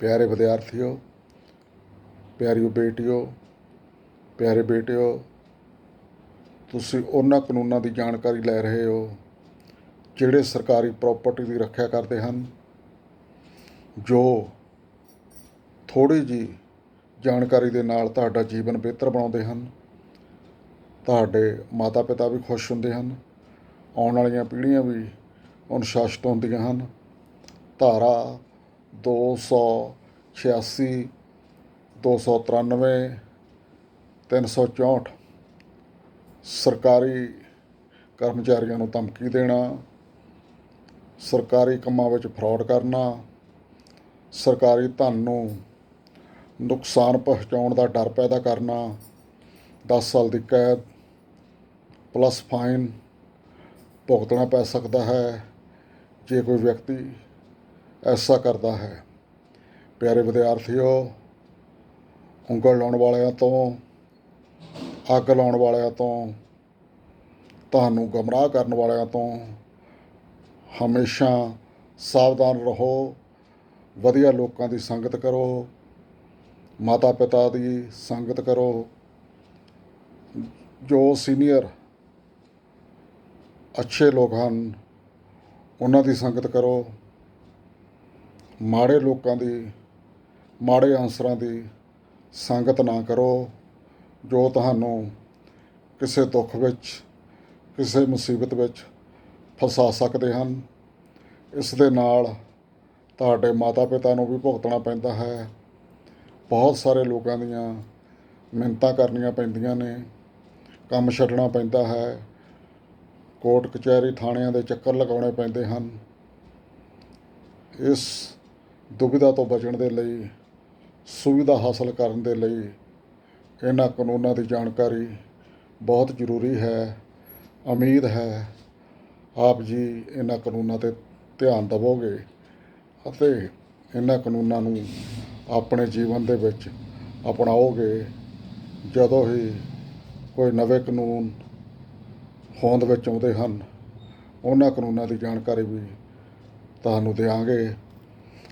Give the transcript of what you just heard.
ਪਿਆਰੇ ਵਿਦਿਆਰਥੀਓ, ਪਿਆਰੀਓ ਬੇਟੀਓ, ਪਿਆਰੇ ਬੇਟਿਓ, ਤੁਸੀਂ ਉਹਨਾਂ ਕਾਨੂੰਨਾਂ ਦੀ ਜਾਣਕਾਰੀ ਲੈ ਰਹੇ ਹੋ, ਜਿਹੜੇ ਸਰਕਾਰੀ ਪ੍ਰਾਪਰਟੀ ਦੀ ਰੱਖਿਆ ਕਰਦੇ ਹਨ, ਜੋ ਥੋੜੀ ਜੀ ਜਾਣਕਾਰੀ ਦੇ ਨਾਲ ਤੁਹਾਡਾ ਜੀਵਨ ਬਿਹਤਰ ਬਣਾਉਂਦੇ ਹਨ, ਤੁਹਾਡੇ ਮਾਤਾ ਪਿਤਾ ਵੀ ਖੁਸ਼ ਹੁੰਦੇ ਹਨ, ਆਉਣ ਵਾਲੀਆਂ ਪੀੜ੍ਹੀਆਂ ਵੀ ਅਨੁਸ਼ਾਸਿਤ ਹੁੰਦੀਆਂ ਹਨ, ਧਾਰਾ 286 293 364 ਸਰਕਾਰੀ ਕਰਮਚਾਰੀਆਂ ਨੂੰ ਧਮਕੀ ਦੇਣਾ, ਸਰਕਾਰੀ ਕੰਮਾਂ ਵਿੱਚ ਫਰਾਡ ਕਰਨਾ, ਸਰਕਾਰੀ ਧਨ ਨੂੰ ਨੁਕਸਾਨ ਪਹੁੰਚਾਉਣ ਦਾ ਡਰ ਪੈਦਾ ਕਰਨਾ 10 ਸਾਲ ਦੀ ਕੈਦ, ਪਲੱਸ ਫਾਈਨ, ਭੁਗਤਣਾ ਪੈ ਸਕਦਾ ਹੈ। ਜੇ ਕੋਈ ਵਿਅਕਤੀ ਐਸਾ ਕਰਦਾ ਹੈ। ਪਿਆਰੇ ਵਿਦਿਆਰਥੀਓ, ਉਂਗਲ ਲਾਉਣ ਵਾਲਿਆਂ ਤੋਂ, ਅੱਗ ਲਾਉਣ ਵਾਲਿਆਂ ਤੋਂ, ਤੁਹਾਨੂੰ ਗਮਰਾਹ ਕਰਨ ਵਾਲਿਆਂ ਤੋਂ ਹਮੇਸ਼ਾ ਸਾਵਧਾਨ ਰਹੋ, ਵਧੀਆ ਲੋਕਾਂ ਦੀ ਸੰਗਤ ਕਰੋ ਮਾਤਾ ਪਿਤਾ ਦੀ ਸੰਗਤ ਕਰੋ, ਜੋ ਸੀਨੀਅਰ ਅੱਛੇ ਲੋਕ ਹਨ, ਉਹਨਾਂ ਦੀ ਸੰਗਤ ਕਰੋ। ਮਾੜੇ ਲੋਕਾਂ ਦੀ, ਮਾੜੇ ਅਨਸਰਾਂ ਦੀ ਸੰਗਤ ਨਾ ਕਰੋ, ਜੋ ਤੁਹਾਨੂੰ ਕਿਸੇ ਦੁੱਖ ਵਿੱਚ, ਕਿਸੇ ਮੁਸੀਬਤ ਵਿੱਚ ਫਸਾ ਸਕਦੇ ਹਨ। ਇਸ ਦੇ ਨਾਲ ਤੁਹਾਡੇ ਮਾਤਾ ਪਿਤਾ ਨੂੰ ਵੀ ਭੁਗਤਣਾ ਪੈਂਦਾ ਹੈ। ਬਹੁਤ ਸਾਰੇ ਲੋਕਾਂ ਦੀਆਂ ਮਿਹਨਤਾਂ ਕਰਨੀਆਂ ਪੈਂਦੀਆਂ ਨੇ, ਕੰਮ ਛੱਡਣਾ ਪੈਂਦਾ ਹੈ। ਕੋਰਟ ਕਚਹਿਰੀ ਥਾਣਿਆਂ ਦੇ ਚੱਕਰ ਲਗਾਉਣੇ ਪੈਂਦੇ ਹਨ। ਇਸ ਦੁਬਿਧਾ ਤੋਂ ਬਚਣ ਦੇ ਲਈ, ਸੁਵਿਧਾ ਹਾਸਲ ਕਰਨ ਦੇ ਲਈ ਇਹਨਾਂ ਕਾਨੂੰਨਾਂ ਦੀ ਜਾਣਕਾਰੀ ਬਹੁਤ ਜ਼ਰੂਰੀ ਹੈ, ਉਮੀਦ ਹੈ। ਆਪ ਜੀ ਇਹਨਾਂ ਕਾਨੂੰਨਾਂ ਤੇ ਧਿਆਨ ਦੇਵੋਗੇ ਅਤੇ ਇਹਨਾਂ ਕਾਨੂੰਨਾਂ ਨੂੰ ਆਪਣੇ ਜੀਵਨ ਦੇ ਵਿੱਚ ਅਪਣਾਓਗੇ। ਜਦੋਂ ਹੀ ਕੋਈ ਨਵੇਂ ਕਾਨੂੰਨ ਹੋਂਦ ਵਿੱਚ ਆਉਂਦੇ ਹਨ, ਉਹਨਾਂ ਕਾਨੂੰਨਾਂ ਦੀ ਜਾਣਕਾਰੀ ਵੀ ਤੁਹਾਨੂੰ ਦਿਆਂਗੇ।